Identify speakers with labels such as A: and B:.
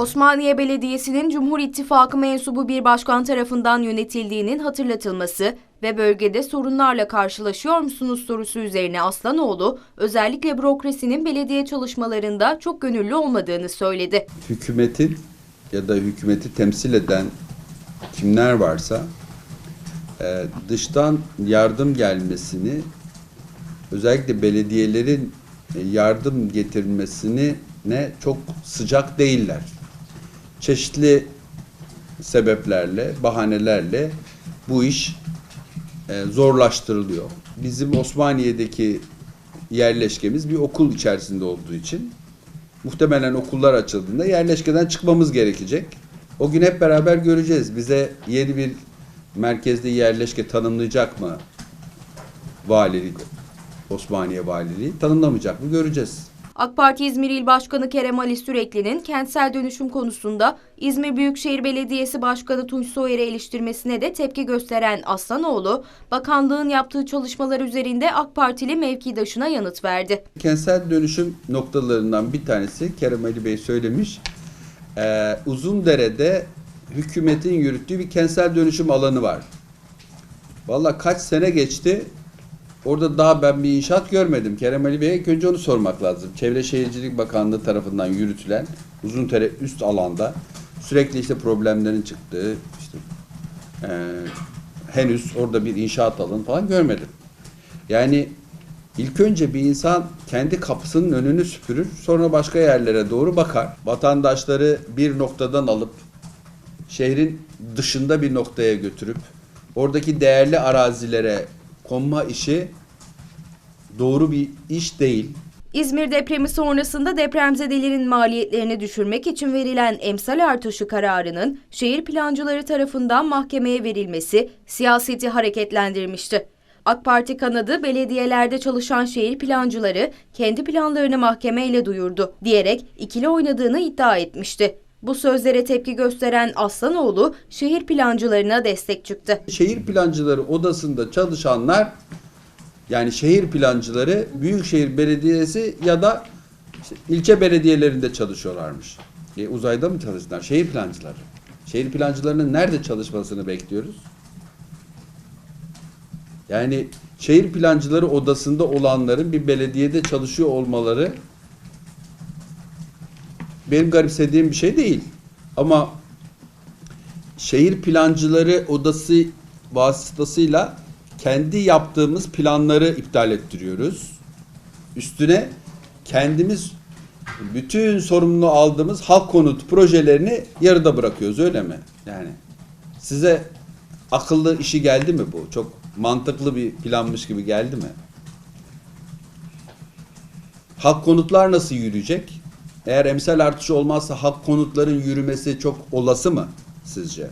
A: Osmaniye Belediyesi'nin Cumhur İttifakı mensubu bir başkan tarafından yönetildiğinin hatırlatılması ve bölgede sorunlarla karşılaşıyor musunuz sorusu üzerine Aslanoğlu, özellikle bürokrasinin belediye çalışmalarında çok gönüllü olmadığını söyledi.
B: hükümetin ya da hükümeti temsil eden kimler varsa e, dıştan yardım gelmesini özellikle belediyelerin yardım getirmesini ne çok sıcak değiller. Çeşitli sebeplerle, bahanelerle bu iş e, zorlaştırılıyor. Bizim Osmaniye'deki yerleşkemiz bir okul içerisinde olduğu için muhtemelen okullar açıldığında yerleşkeden çıkmamız gerekecek. O gün hep beraber göreceğiz. Bize yeni bir merkezde yerleşke tanımlayacak mı valilik, Osmaniye Valiliği tanımlamayacak mı göreceğiz.
A: AK Parti İzmir İl Başkanı Kerem Ali Sürekli'nin kentsel dönüşüm konusunda İzmir Büyükşehir Belediyesi Başkanı Tunç Soyer'i eleştirmesine de tepki gösteren Aslanoğlu, bakanlığın yaptığı çalışmalar üzerinde AK Partili mevkidaşına yanıt verdi.
B: Kentsel dönüşüm noktalarından bir tanesi Kerem Ali Bey söylemiş. Ee, Uzundere'de hükümetin yürüttüğü bir kentsel dönüşüm alanı var. Valla kaç sene geçti orada daha ben bir inşaat görmedim. Kerem Ali Bey'e önce onu sormak lazım. Çevre Şehircilik Bakanlığı tarafından yürütülen Uzundere üst alanda sürekli işte problemlerin çıktığı işte e, henüz orada bir inşaat alanı falan görmedim. Yani ilk önce bir insan kendi kapısının önünü süpürür, sonra başka yerlere doğru bakar. Vatandaşları bir noktadan alıp şehrin dışında bir noktaya götürüp oradaki değerli arazilere konma işi doğru bir iş değil.
A: İzmir depremi sonrasında depremzedelerin maliyetlerini düşürmek için verilen emsal artışı kararının şehir plancıları tarafından mahkemeye verilmesi siyaseti hareketlendirmişti. AK Parti kanadı belediyelerde çalışan şehir plancıları kendi planlarını mahkemeyle duyurdu diyerek ikili oynadığını iddia etmişti. Bu sözlere tepki gösteren Aslanoğlu şehir plancılarına destek çıktı.
B: Şehir plancıları odasında çalışanlar yani şehir plancıları Büyükşehir Belediyesi ya da ilçe belediyelerinde çalışıyorlarmış. E, uzayda mı çalıştılar? Şehir plancıları. Şehir plancılarının nerede çalışmasını bekliyoruz? Yani şehir plancıları odasında olanların bir belediyede çalışıyor olmaları benim garipsediğim bir şey değil. Ama şehir plancıları odası vasıtasıyla kendi yaptığımız planları iptal ettiriyoruz. Üstüne kendimiz bütün sorumluluğu aldığımız halk konut projelerini yarıda bırakıyoruz öyle mi? Yani size akıllı işi geldi mi bu? Çok mantıklı bir planmış gibi geldi mi? Halk konutlar nasıl yürüyecek? Eğer emsal artışı olmazsa halk konutların yürümesi çok olası mı sizce?